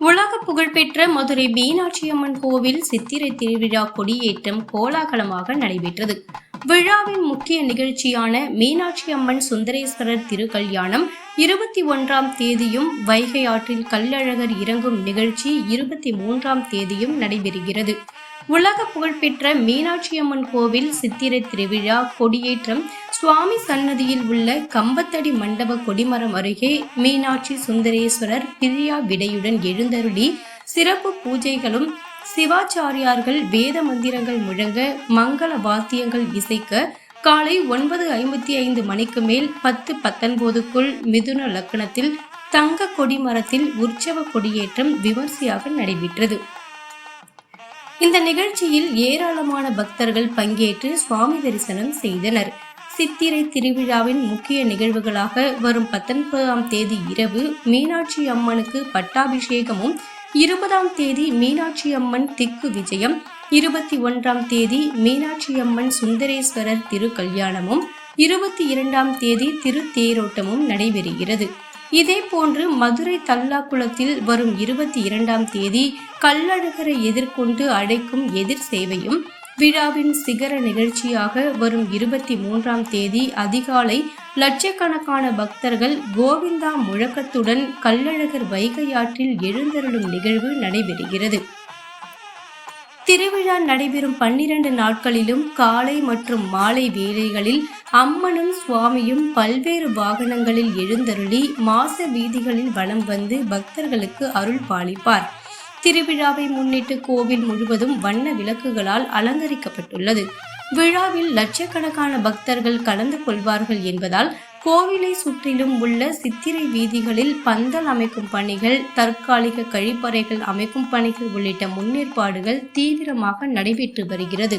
உலக புகழ்பெற்ற மதுரை மீனாட்சி அம்மன் கோவில் சித்திரை திருவிழா கொடியேற்றம் கோலாகலமாக நடைபெற்றது. விழாவின் முக்கிய நிகழ்ச்சியான மீனாட்சி அம்மன் சுந்தரேஸ்வரர் திருக்கல்யாணம் இருபத்தி ஒன்றாம் தேதியும் வைகை ஆற்றில் கல்லழகர் இறங்கும் நிகழ்ச்சி இருபத்தி மூன்றாம் தேதியும் நடைபெறுகிறது. உலக புகழ்பெற்ற மீனாட்சி அம்மன் கோவில் சித்திரை திருவிழா கொடியேற்றம் சுவாமி சன்னதியில் உள்ள கம்பத்தடி மண்டப கொடிமரம் அருகே மீனாட்சி சுந்தரேஸ்வரர் பிரியா விடையுடன் எழுந்தருளி சிறப்பு பூஜைகளும் சிவாச்சாரியார்கள் வேத மந்திரங்கள் முழங்க மங்கள வாத்தியங்கள் இசைக்க காலை ஒன்பது ஐம்பத்தி ஐந்து மணிக்கு மேல் பத்து பத்தொன்பதுக்குள் மிதுன லக்னத்தில் தங்க கொடி மரத்தில் உற்சவ கொடியேற்றம் விமர்சையாக நடைபெற்றது. இந்த நிகழ்ச்சியில் ஏராளமான பக்தர்கள் பங்கேற்று சுவாமி தரிசனம் செய்தனர். சித்திரை திருவிழாவின் முக்கிய நிகழ்வுகளாக வரும் பத்தொன்பதாம் தேதி இரவு மீனாட்சி அம்மனுக்கு பட்டாபிஷேகமும் இருபதாம் தேதி மீனாட்சி அம்மன் திக்கு விஜயம் இருபத்தி ஒன்றாம் தேதி மீனாட்சி அம்மன் சுந்தரேஸ்வரர் திருக்கல்யாணமும் இருபத்தி இரண்டாம் தேதி திருத்தேரோட்டமும் நடைபெறுகிறது. இதே போன்று மதுரை தல்லாக்குளத்தில் வரும் இருபத்தி இரண்டாம் தேதி கள்ளழகரை எதிர்கொண்டு அழைக்கும் எதிர் சேவையும் விழாவின் சிகர நிகழ்ச்சியாக வரும் இருபத்தி மூன்றாம் தேதி அதிகாலை லட்சக்கணக்கான பக்தர்கள் கோவிந்தா முழக்கத்துடன் கள்ளழகர் வைகையாற்றில் எழுந்தருளும் நிகழ்வு நடைபெறுகிறது. திருவிழா நடைபெறும் பன்னிரண்டு நாட்களிலும் காலை மற்றும் மாலை வேளைகளில் அம்மனும் சுவாமியும் பல்வேறு வாகனங்களில் எழுந்தருளி மாச வீதிகளில் வலம் வந்து பக்தர்களுக்கு அருள் பாலிப்பார். திருவிழாவை முன்னிட்டு கோவில் முழுவதும் வண்ண விளக்குகளால் அலங்கரிக்கப்பட்டுள்ளது. விழாவில் லட்சக்கணக்கான பக்தர்கள் கலந்து கொள்வார்கள் என்பதால் கோவிலை சுற்றிலும் உள்ள சித்திரை வீதிகளில் பந்தல் அமைக்கும் பணிகள் தற்காலிக கழிப்பறைகள் அமைக்கும் பணிகள் உள்ளிட்ட முன்னேற்பாடுகள் தீவிரமாக நடைபெற்று வருகிறது.